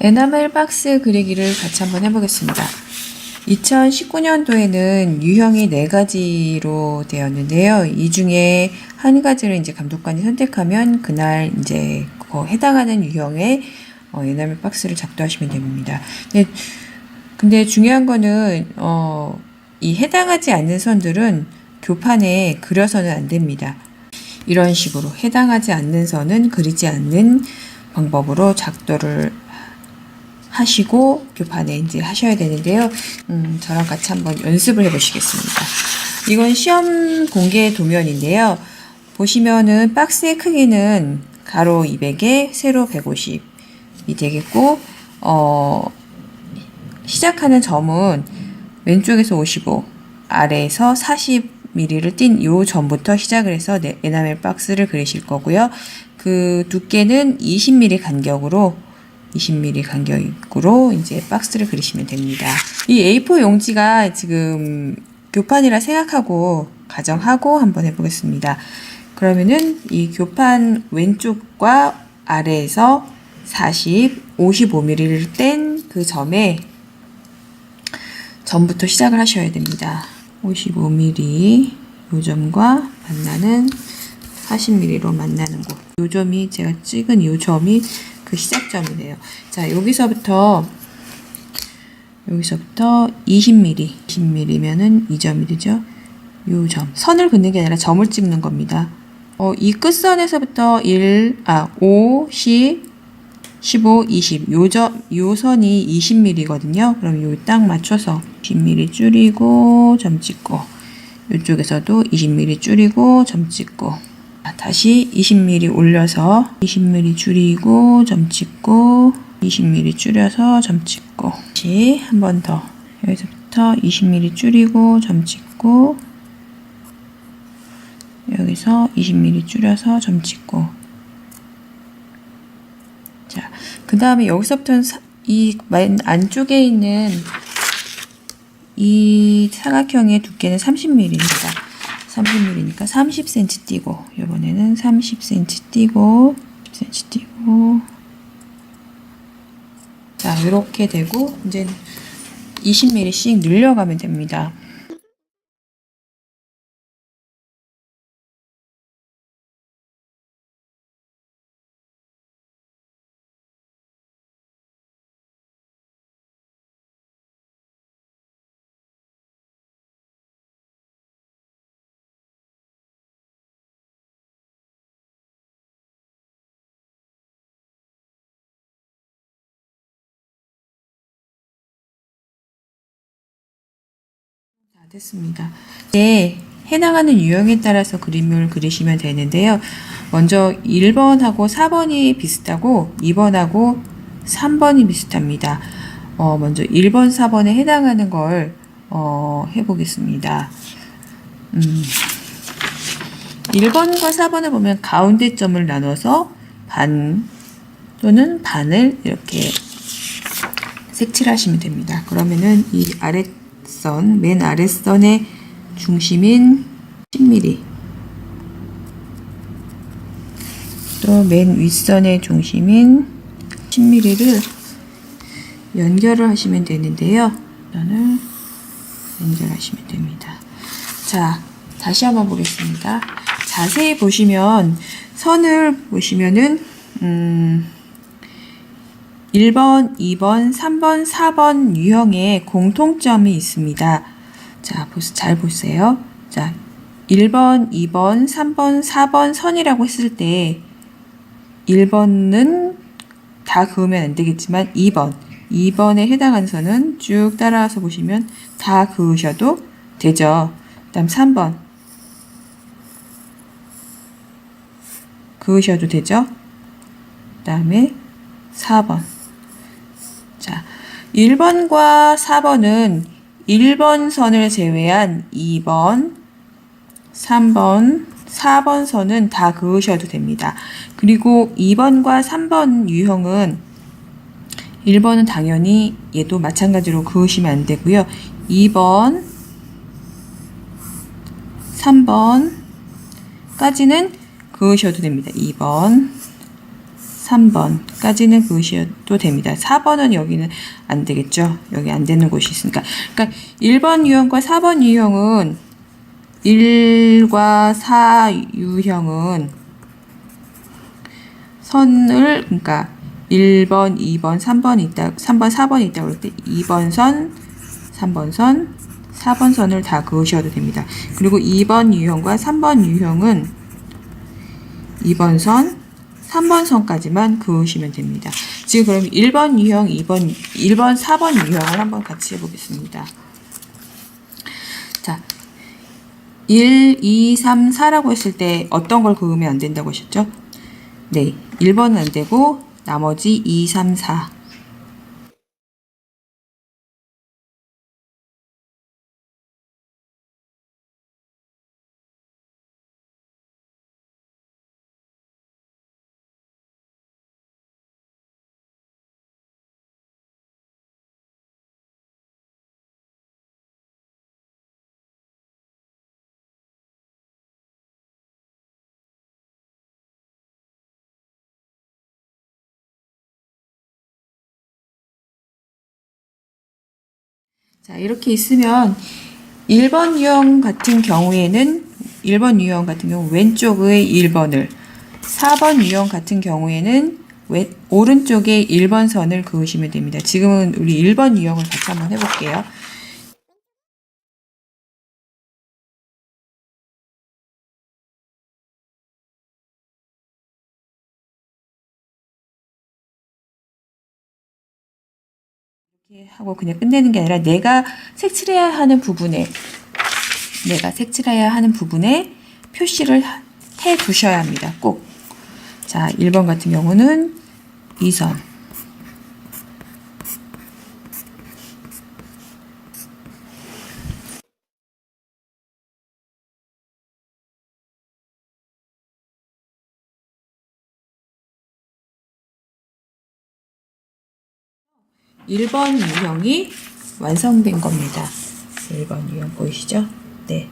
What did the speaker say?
에나멜 박스 그리기를 같이 한번 해보겠습니다. 2019년도에는 유형이 네 가지로 되었는데요. 이 중에 한 가지를 이제 감독관이 선택하면 그날 이제 그 해당하는 유형의 어, 에나멜 박스를 작도하시면 됩니다. 근데, 근데 중요한 거는 어, 이 해당하지 않는 선들은 교판에 그려서는 안 됩니다. 이런 식으로 해당하지 않는 선은 그리지 않는 방법으로 작도를 하시고 교판에 이제 하셔야 되는데요. 음, 저랑 같이 한번 연습을 해 보시겠습니다. 이건 시험 공개 도면인데요. 보시면은 박스의 크기는 가로 200에 세로 150이 되겠고, 어, 시작하는 점은 왼쪽에서 55, 아래에서 40mm를 띈요 점부터 시작을 해서 네- 에나멜 박스를 그리실 거고요. 그 두께는 20mm 간격으로 20mm 간격으로 이제 박스를 그리시면 됩니다. 이 A4 용지가 지금 교판이라 생각하고 가정하고 한번 해보겠습니다. 그러면은 이 교판 왼쪽과 아래에서 40, 55mm를 뗀 그 점에 점부터 시작을 하셔야 됩니다. 55mm 요 점과 만나는 40mm로 만나는 곳. 요 점이 제가 찍은 요 점이 그 시작점이네요. 자, 여기서부터 여기서부터 20mm, 20mm면은 이 점이 되죠. 요 점. 선을 긋는 게 아니라 점을 찍는 겁니다. 어, 이 끝선에서부터 1, 아, 5, 10, 15, 20. 요 점, 요 선이 20mm거든요. 그럼 요 딱 맞춰서 10mm 줄이고 점 찍고 이쪽에서도 20mm 줄이고 점 찍고 자, 다시 20mm 올려서 20mm 줄이고 점 찍고 20mm 줄여서 점 찍고 다시 한 번 더 여기서부터 20mm 줄이고 점 찍고 여기서 20mm 줄여서 점 찍고 자, 그 다음에 여기서부터는 이맨 안쪽에 있는 이 사각형의 두께는 30mm입니다. 30mm니까 30cm 띄고 이번에는 30cm 띄고 10cm 띄고 자 이렇게 되고 이제 20mm씩 늘려가면 됩니다. 됐습니다. 네, 해당하는 유형에 따라서 그림을 그리시면 되는데요. 먼저 1번하고 4번이 비슷하고 2번하고 3번이 비슷합니다. 어, 먼저 1번, 4번에 해당하는 걸 어, 해보겠습니다. 음, 1번과 4번을 보면 가운데 점을 나눠서 반 또는 반을 이렇게 색칠하시면 됩니다. 그러면은 이 아 랫선, 맨 아랫선의 중심인 10mm 또 맨 윗선의 중심인 10mm를 연결을 하시면 되는데요. 선을 연결하시면 됩니다. 자, 다시 한번 보겠습니다. 자세히 보시면 선을 보시면은 음 1번, 2번, 3번, 4번 유형의 공통점이 있습니다. 자, 보- 잘 보세요. 자, 1번, 2번, 3번, 4번 선이라고 했을 때 1번은 다 그으면 안 되겠지만 2번, 2번에 해당하는 선은 쭉 따라와서 보시면 다 그으셔도 되죠. 그 다음 3번 그으셔도 되죠. 그 다음에 4번. 자, 1번과 4번은 1번 선을 제외한 2번, 3번, 4번 선은 다 그으셔도 됩니다. 그리고 2번과 3번 유형은 1번은 당연히 얘도 마찬가지로 그으시면 안 되고요. 2번, 3번까지는 그으셔도 됩니다. 2번, 3번까지는 그으셔도 됩니다. 4번은 여기는 안 되겠죠. 여기 안 되는 곳이 있으니까. 그러니까 1번 유형과 4번 유형은 1과 4 유형은 선을 그러니까 1번, 2번, 3번 있다, 3번, 4번 있다 그럴 때 2번 선, 3번 선, 4번 선을 다 그으셔도 됩니다. 그리고 2번 유형과 3번 유형은 2번 선, 3번 선까지만 그으시면 됩니다. 지금 그럼 1번 유형, 2번, 1번, 4번 유형을 한번 같이 해보겠습니다. 자, 1, 2, 3, 4라고 했을 때 어떤 걸 그으면 안 된다고 하셨죠? 네, 1번은 안 되고 나머지 2, 3, 4. 자, 이렇게 있으면 1번 유형 같은 경우에는 1번 유형 같은 경우 왼쪽의 1번을 4번 유형 같은 경우에는 왼, 오른쪽에 1번 선을 그으시면 됩니다. 지금은 우리 1번 유형을 같이 한번 해볼게요. 이렇게 하고 그냥 끝내는 게 아니라 내가 색칠해야 하는 부분에 내가 색칠해야 하는 부분에 표시를 하- 해 두셔야 합니다. 꼭. 자, 1번 같은 경우는 이 선. (1번) 유형이 완성된 겁니다 (1번) 유형 보이시죠? 네